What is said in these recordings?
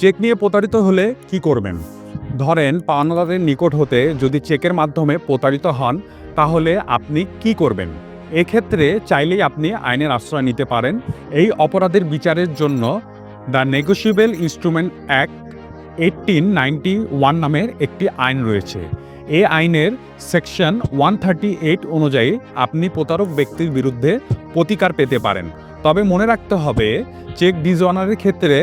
Check নিয়ে প্রতারিত হলে কি করবেন? ধরেন পাওনাদারের নিকট হতে যদি চেকের মাধ্যমে প্রতারিত হন, তাহলে আপনি কি করবেন? এক্ষেত্রে চাইলেই আপনি আইনের আশ্রয় নিতে পারেন। এই অপরাধের বিচারের জন্য the negotiable instrument act eighteen ninety one নামের একটি আইন রয়েছে। এই আইনের সেকশন ওয়ান থার্টি এইট অনুযায়ী আপনি প্রতারক ব্যক্তির বিরুদ্ধে প্রতিকার পেতে পারেন। তবে মনে রাখতে হবে, চেক ডিজঅনারের ক্ষেত্রে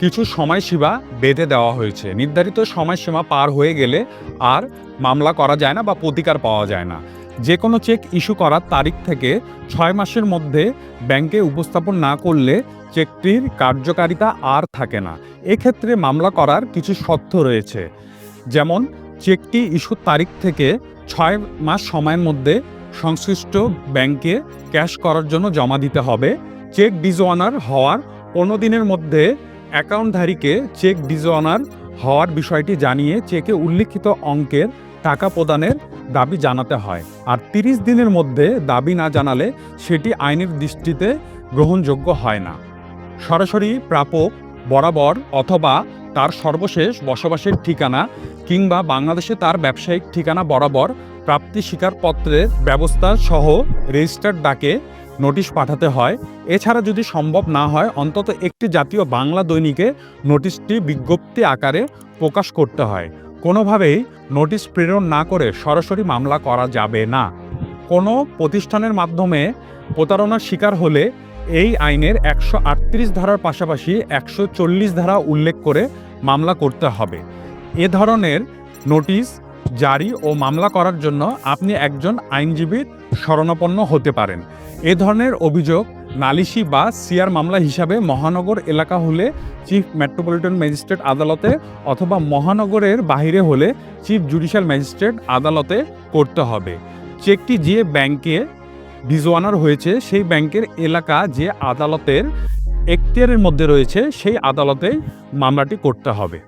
কিছু সময়সীমা বেঁধে দেওয়া হয়েছে। নির্ধারিত সময়সীমা পার হয়ে গেলে আর মামলা করা যায় না বা প্রতিকার পাওয়া যায় না। যে কোনো চেক ইস্যু করার তারিখ থেকে ছয় মাসের মধ্যে ব্যাংকে উপস্থাপন না করলে চেকটির কার্যকারিতা আর থাকে না। এক্ষেত্রে মামলা করার কিছু শর্ত রয়েছে। যেমন, চেকটি ইস্যুর তারিখ থেকে ছয় মাস সময়ের মধ্যে সংশ্লিষ্ট ব্যাংকে ক্যাশ করার জন্য জমা দিতে হবে। চেক ডিজওয়ানার হওয়ার পনেরো দিনের মধ্যে অ্যাকাউন্টধারীকে চেক ডিজওয়ানার হওয়ার বিষয়টি জানিয়ে চেকে উল্লিখিত অঙ্কের টাকা প্রদানের দাবি জানাতে হয়। আর তিরিশ দিনের মধ্যে দাবি না জানালে সেটি আইনের দৃষ্টিতে গ্রহণযোগ্য হয় না। সরাসরি প্রাপক বরাবর অথবা তার সর্বশেষ বসবাসের ঠিকানা কিংবা বাংলাদেশে তার ব্যবসায়িক ঠিকানা বরাবর প্রাপ্তি স্বীকারপত্রের ব্যবস্থা সহ রেজিস্টার ডাকে নোটিশ পাঠাতে হয়। এছাড়া যদি সম্ভব না হয়, অন্তত একটি জাতীয় বাংলা দৈনিকে নোটিশটি বিজ্ঞপ্তি আকারে প্রকাশ করতে হয়। কোনোভাবেই নোটিশ প্রেরণ না করে সরাসরি মামলা করা যাবে না। কোনো প্রতিষ্ঠানের মাধ্যমে প্রতারণার শিকার হলে এই আইনের একশো আটত্রিশ ধারার পাশাপাশি একশো চল্লিশ ধারা উল্লেখ করে মামলা করতে হবে। এ ধরনের নোটিশ জারি ও মামলা করার জন্য আপনি একজন আইনজীবীর শরণাপন্ন হতে পারেন। এ ধরনের অভিযোগ নালিশি বা সিআর মামলা হিসাবে মহানগর এলাকা হলে চিফ মেট্রোপলিটন ম্যাজিস্ট্রেট আদালতে অথবা মহানগরের বাইরে হলে চিফ জুডিশিয়াল ম্যাজিস্ট্রেট আদালতে করতে হবে। চেকটি যে ব্যাংকে ডিজওয়ানার হয়েছে, সেই ব্যাংকের এলাকা যে আদালতের এখতিয়ারের মধ্যে রয়েছে, সেই আদালতে মামলাটি করতে হবে।